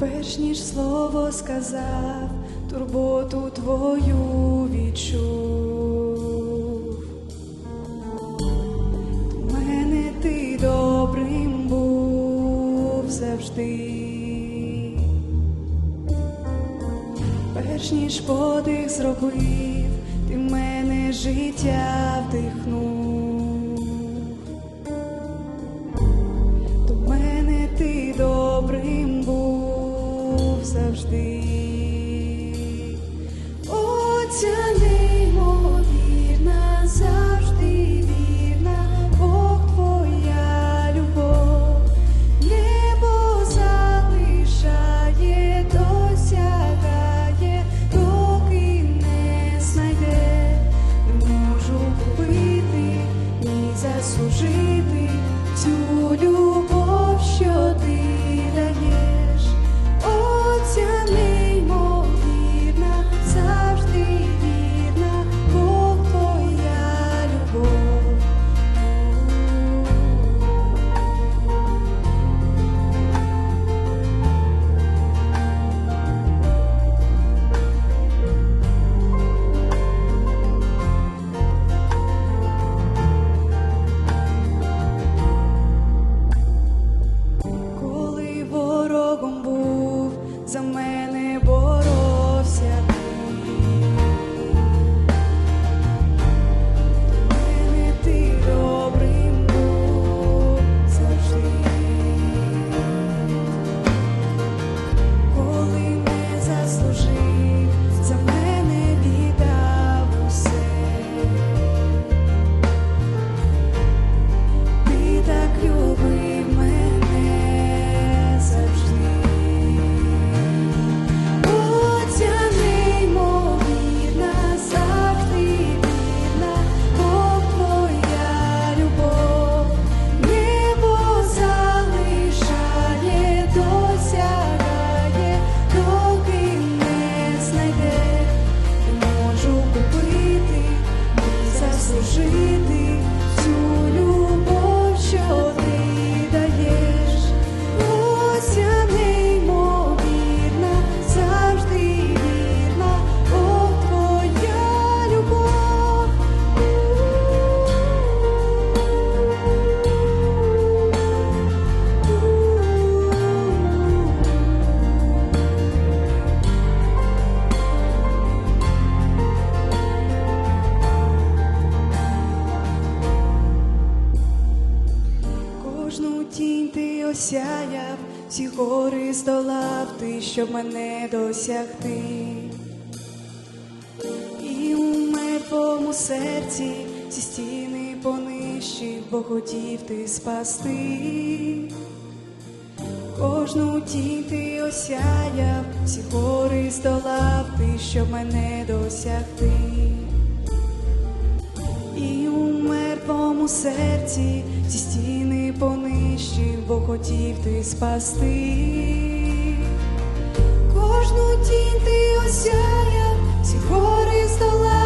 перш ніж слово сказав, турботу твою відчув. До мене ти добрим був завжди. Перш ніж подих зробив, ти в мене життя вдихнув. Заслужити цю любов, що Кожну тінь ти осяяв, всі гори здолав ти, щоб мене досягти. І у мертвому серці ці стіни понищив, бо хотів ти спасти. Кожну тінь ти осяяв, всі гори здолав ти, щоб мене досягти. І у мертвому серці ці стіни понищив, бо хотів ти спасти. Кожну тінь ти осяяв, всі гори здолав